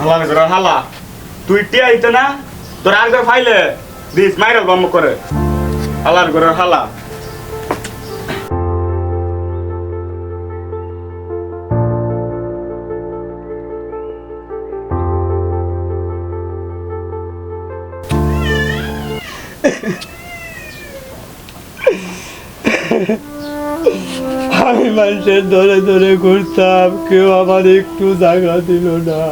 হালার করে হালা। তুই টিয়া না, তোর ফাইলে। দিস মাইরাল বম্ব করে। হালার হালা। আমি মানুষের ধরে ধরে ঘুরতাম, কেউ আমার একটু জায়গা দিল না।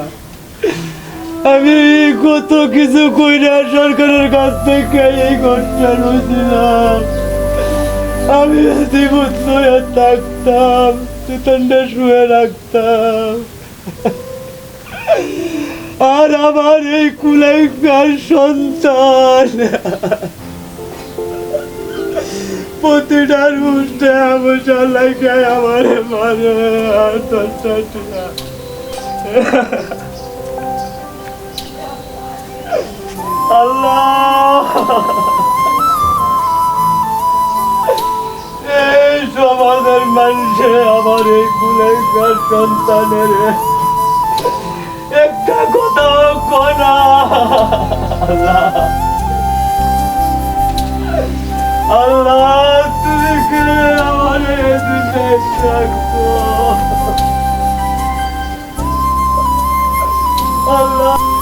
আমি কত কিছু কইরা সরকারের কাছ থেকে এই ঘটনা রয়েছিলাম আমি জীবন থাকতাম চিতনটা শুয়ে রাখতাম। আর আমার এই কুলাইকার সন্তান। প্রতিটা রুষ্টে আমার লাগে আমার মারে আর আল্লাহ। এই সমাজের মানুষে আমার এই কুলেকার সন্তানের। একটা কথা কনা আল্লাহ। আল্লাহ, তুমি কে? আমার রাখো আল্লাহ।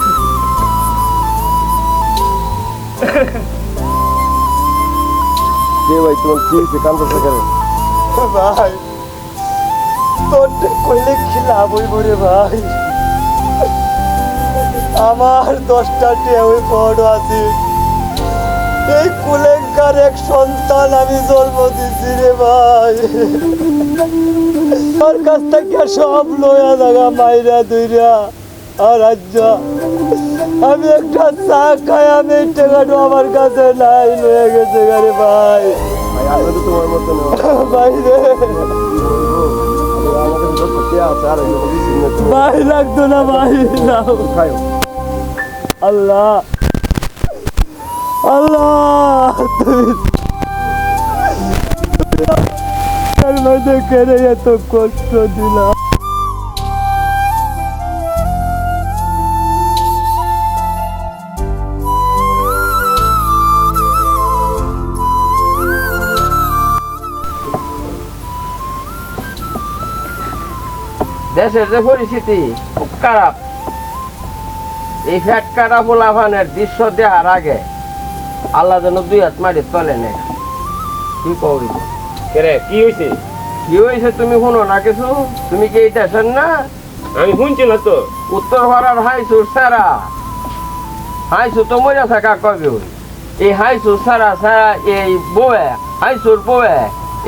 কে ভাই তোমার কি হয়েছে? কেন? ভাই তোর কইলে কি লাভ হইব রে ভাই? আমার দশটা টিয়া ওই বড় আছে। এই কুলেঙ্কার এক সন্তান আমি জন্ম দিছি রে ভাই। তোর কাছ থেকে সব লয়া জায়গা মাইরা দুইরা আর রাজ্য আমি একটা চা খাই আমি টাকাটা আমার কাছে নাই লয়ে গেছে গারে ভাই। ভাই আমরা তোমার মতো ভাই রে। ভাই লাগতো না ভাই আল্লাহ। আল্লাহ তুমি মধ্যে কেন এত কষ্ট দিলাম। দেশের যে পরিস্থিতি খুব খারাপ। এই ফ্যাট কাটা পোলাভানের দৃশ্য দেখার আগে আল্লাহ যেন দুই হাত মারি তলে নে। কি করি কেরে কি হয়েছে কি হয়েছে তুমি শুনো না কিছু? তুমি কি এই দেশের না? আমি শুনছি না তো। উত্তর ভাড়ার হাইসুর সারা হাইসু তো মরে থাকা কবে এই হাইসুর সারা সারা এই বয়ে হাইসুর বয়ে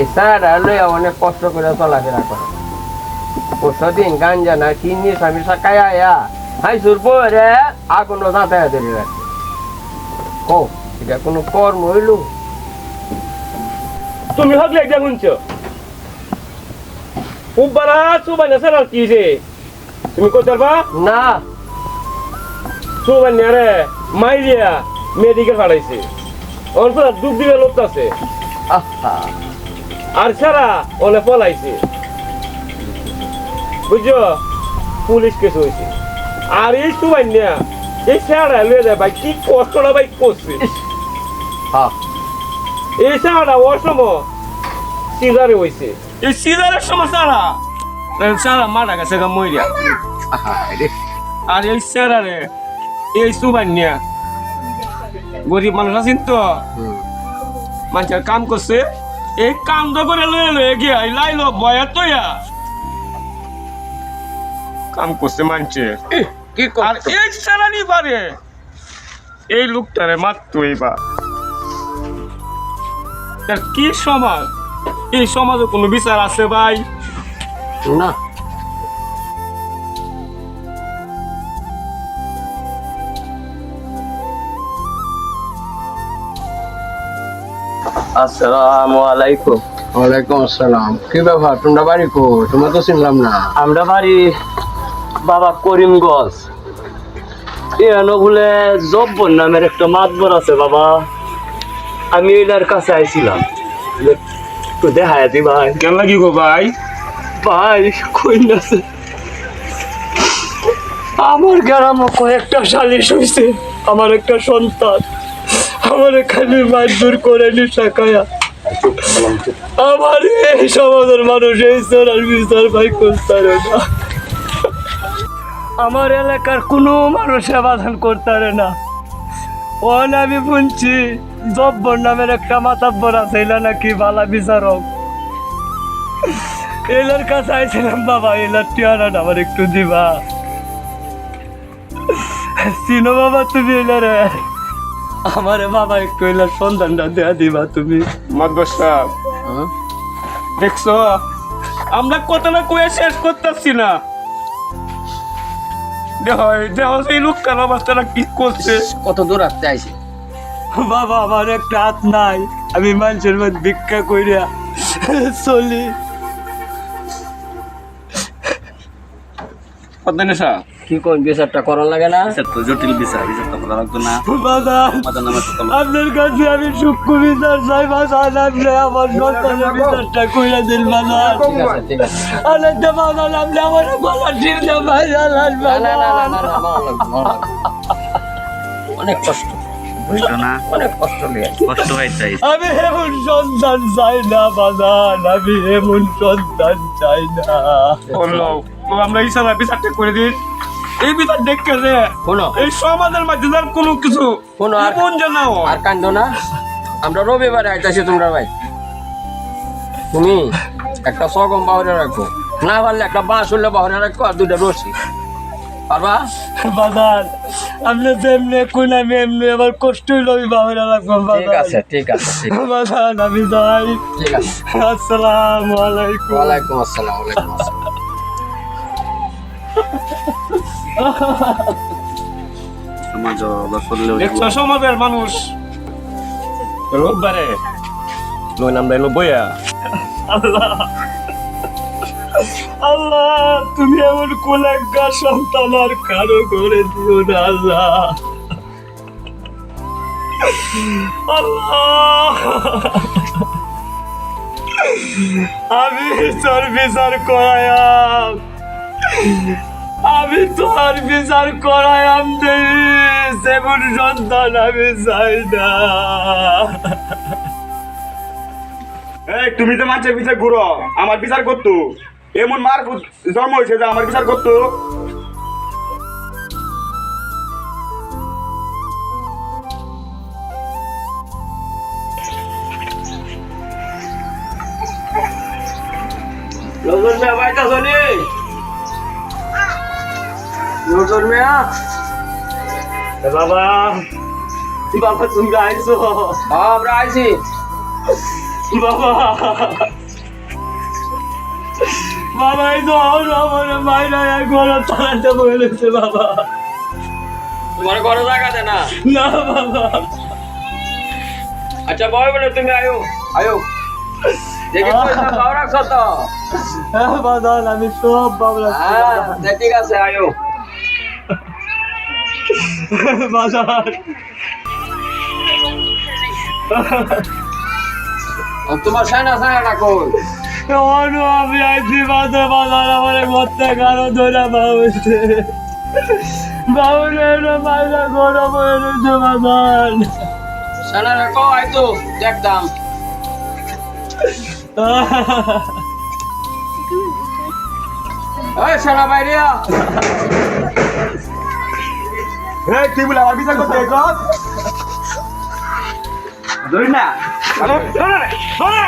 এই সারা লইয়া অনেক কষ্ট করে চলাফেরা করে। না কিনি স্বামী সাকায় আয়া হাইসুর বয়ে রে আগুন দাঁতায় ধরে রাখে ও এটা কোনো কর্ম হইল তুমি হকলে একটা শুনছ? উব্বারা সুবাই না সারার কি হয়েছে তুমি করতে পারবা না। সুবাই রে মাইরিয়া মেডিকেল ফাড়াইছে অল্প দুধ দিবে লোক আছে। আহা। আর সারা অনেক পলাইছে। বুঝছ? পুলিশ কেস হয়েছে। আর এই সুবাই এই সারা লয়ে যায় ভাই কি কষ্টটা ভাই করছে। হ্যাঁ এই সারাটা অসম সিজারে হয়েছে। এই সিজারের সময় সারা সারা মারা গেছে গা মইরা। আর। এই সারারে এই সুবান্যা গরিব মানুষ আছেন তো। মানুষের কাম করছে। এই কাম তো করে লয়ে লয়ে গিয়া লাইলো বয়া তৈয়া কাম করছে কি আর এই সারানি পারে এই লোকটারে মারতো এইবার। কি সমাজ? এই সমাজে কোনো বিচার আছে ভাই? না। আসসালামু আলাইকুম। ওয়ালাইকুম আসসালাম। কি ব্যাপার? তোমরা বাড়ি কো তোমরা তো চিনলাম না। আমরা বাড়ি বাবা করিমগঞ্জ। এখানে বলে জব্বর নামের একটা মাতবর আছে বাবা। আমি এটার কাছে আইছিলাম। একটু দি ভাই। কেন লাগি গো ভাই? ভাই কই না আমার গ্রামে কয়েকটা সালিশ হয়েছে আমার একটা সন্তান। আমার এখানে মারধর করে আমার এই সমাজের মানুষ এই বিচার ভাই করতে না। আমার এলাকার কোনো মানুষ সমাধান করতে পারে না। ওন আমি শুনছি জব্বর নামের একটা মাতাব্বর আছে এলা নাকি বালা বিচারক। এলার কাছে আইছিলাম বাবা এলার টিয়ারাটা আমার একটু দিবা। চিনো বাবা তুমি এলারে। আমারে বাবা একটু এলার সন্ধানটা দেয়া দিবা তুমি। মাদবর সাহেব দেখছ আমরা কত না কয়ে শেষ করতেছি না। দেহ দেহ সেই লোকটার বাচ্চারা কি করছে? কত দূর আসতে আইছি? বাবা আমার একটা হাত নাই। আমি মানুষের মধ্যে ভিক্ষা কইরা চলি। সাহেব কি কোন বিচারটা করার লাগে না? বিচার তো জটিল বিচার বিচার তো করা লাগতো না। বাবা মাদার নামে তো আপনার কাছে আমি সূক্ষ্ম বিচার চাই বাজান আপনি আমার সন্তানের বিচারটা কইরা দিন ঠিক আছে আনন্দ আপনি আমার গলা ঠিক না না। না না না। অনেক কষ্ট। বুঝলো না? অনেক কষ্ট নিয়ে। কষ্ট হয় চাই আমি এমন সন্তান চাই না বাজান আমি এমন সন্তান চাই না। আমরা ইশারা বিচারটা করে দিন এই বিচার দেখতে যে শোনো। এই সমাজের মাঝে যার কোনো কিছু শোনো আর কোন যে না হয়। আর কান্দ না। আমরা রবিবারে আইতাছি তোমরা ভাই। তুমি একটা সগম বাহরে রাখো। না পারলে একটা বাঁশ হলে বাহরে রাখো আর দুইটা রশি। পারবা? বাজান আপনি যেমনি কোন আমি এমনি আমার কষ্ট হইল আমি বাবারা রাখব ঠিক আছে ঠিক আছে ঠিক আমি যাই। ঠিক আছে। আসসালামু আলাইকুম। ওয়ালাইকুম আসসালাম ওয়ালাইকুম আসসালাম। সমাজ বসলে দেখছ সমাজের মানুষ। রোববারে। নয় নাম এলো বইয়া। আল্লাহ। আল্লাহ তুমি এমন কোলাঙ্গার সন্তান আর কারও করে দিও না আল্লাহ। আল্লাহ। আমি তোর বিচার করায়াম আমি তোর বিচার করাই আমি সেমন সন্তান আমি চাই না। এই, তুমি তো মাছের বিচার ঘুরো আমার বিচার করতো। এমন মার জন্ম হয়েছে যে আমার বিচার করতো। নজর মেয়া? বাবা বাবা তুমি আইছো? আমরা আইছি। বাবা? বাবা এই তো আমার মাইরা এক ঘর তাড়াতে বলেছে বাবা। তোমার ঘরে জায়গা দে না? না বাবা। আচ্ছা বয় বলে তুমি আয়ো। আয়ো। দেখি পয়সা পাও রাখছো তো? হ্যাঁ বাদান আমি সব বাবলা হ্যাঁ ঠিক আছে আয়ো। বাজার তোমার সানা সানাটা কই অনু আমি আইছি বাজার বাজার আমার ঘরতে কারও ধরে বাবুছে বাবুর মাইরা গরম হয়ে রয়েছে বাজার সানাটা কো আইতো দেখতাম এই সানা বাইরিয়া। এই তুই বলে আমার বিচার করতে এসব ধরি না আরে, ধরে নে, ধরে নে,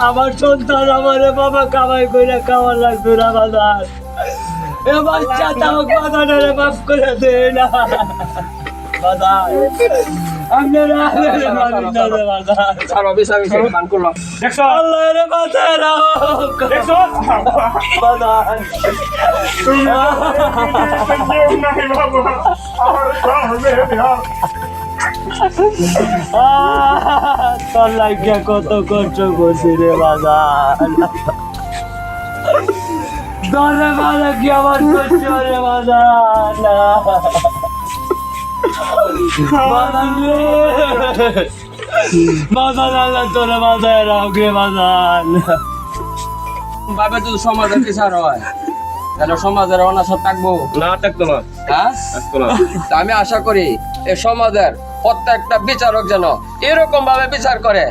আমার সন্তান আমার বাবা কামাই করে খাওয়ার লাগবে না বাজার এ বাচ্চা তাও বাজারে মাফ করে দে না বাজার মান বাবা তোর লাগিয়া কত কষ্ট করছি রে বাজার দরে মারা কি আমার কষ্ট রে বাজার বাজার আল্লাহ তোরে বাজায় রাখ বাজার ভাবে যদি সমাজের বিচার হয় তাহলে সমাজের থাকব। না থাকতো না। হ্যাঁ? আমি আশা করি এই সমাজের প্রত্যেকটা বিচারক যেন এরকম ভাবে বিচার করে।